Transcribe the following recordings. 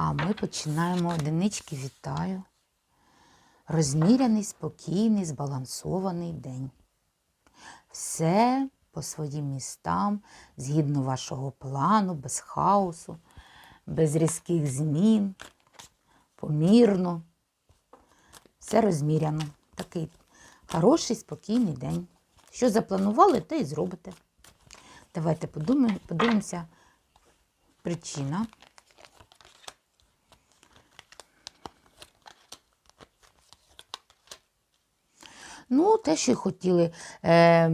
А ми починаємо одинички. Вітаю. Розміряний, спокійний, збалансований день. Все по своїм містам, згідно вашого плану, без хаосу, без різких змін, помірно. Все розміряно. Такий хороший, спокійний день. Що запланували, те і зробите. Давайте подумаємо, подивимося. Причина. Ну, те, що хотіли. Е,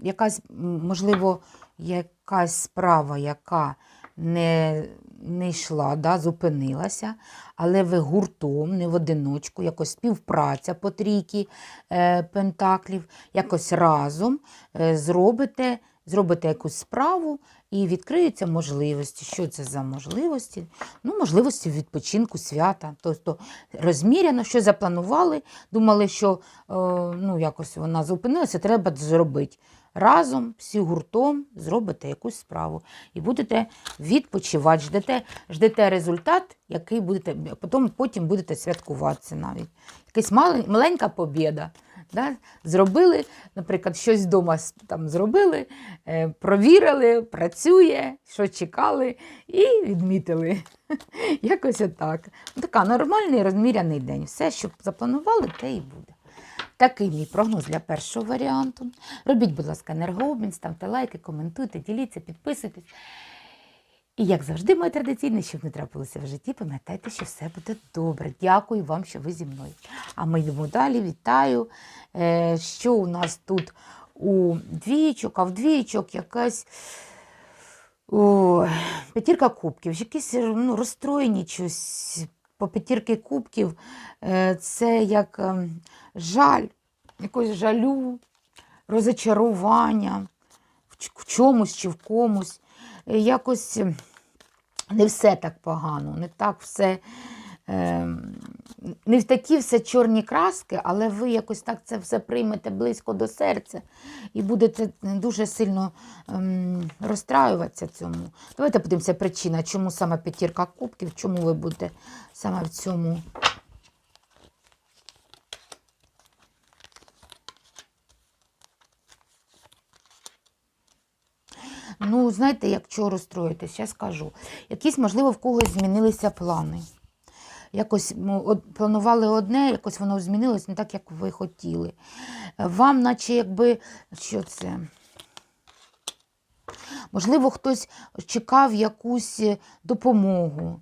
якась, можливо, якась справа, яка не, не йшла, да, зупинилася, але ви гуртом, не в одиночку, якось співпраця по трійки е, пентаклів, якось разом е, зробите, зробите якусь справу і відкриються можливості. Що це за можливості? Ну, можливості відпочинку, свята. Тобто розміряно, що запланували, думали, що е, ну, якось вона зупинилася, треба зробити. Разом, всі гуртом зробите якусь справу і будете відпочивати, ждете, ждете результат, який будете, потім, потім будете святкувати навіть. Якась маленька побєда. Да? Зробили, наприклад, щось вдома там зробили, е, провірили, працює, що чекали, і відмітили. Якось отак. Така нормальний розміряний день. Все, що запланували, те і буде. Такий мій прогноз для першого варіанту. Робіть, будь ласка, енергообмін, ставте лайки, коментуйте, діліться, підписуйтесь. І як завжди, моє традиційне, щоб не трапилося в житті, пам'ятайте, що все буде добре. Дякую вам, що ви зі мною. А ми йдемо далі. Вітаю. Е, Що у нас тут у двічок, а в двічок якась. О, п'ятірка кубків, якісь ну, розстроєні щось по п'ятірки кубків. Е, Це як ем, жаль, якось жалю, розочарування в в чомусь чи в комусь. Якось ем, не все так погано, не так все. ем, Не в такі все чорні краски, але ви якось так це все приймете близько до серця і будете дуже сильно ем, розстраюватися цьому. Давайте подивимося причина, чому саме п'ятірка кубків, чому ви будете саме в цьому. Ну, знаєте, як чого розстроїтись, я скажу. Якісь, можливо, в когось змінилися плани. Якось ну, планували одне, якось воно змінилось не так, як ви хотіли. Вам, наче якби, що це? Можливо, хтось чекав якусь е, допомогу,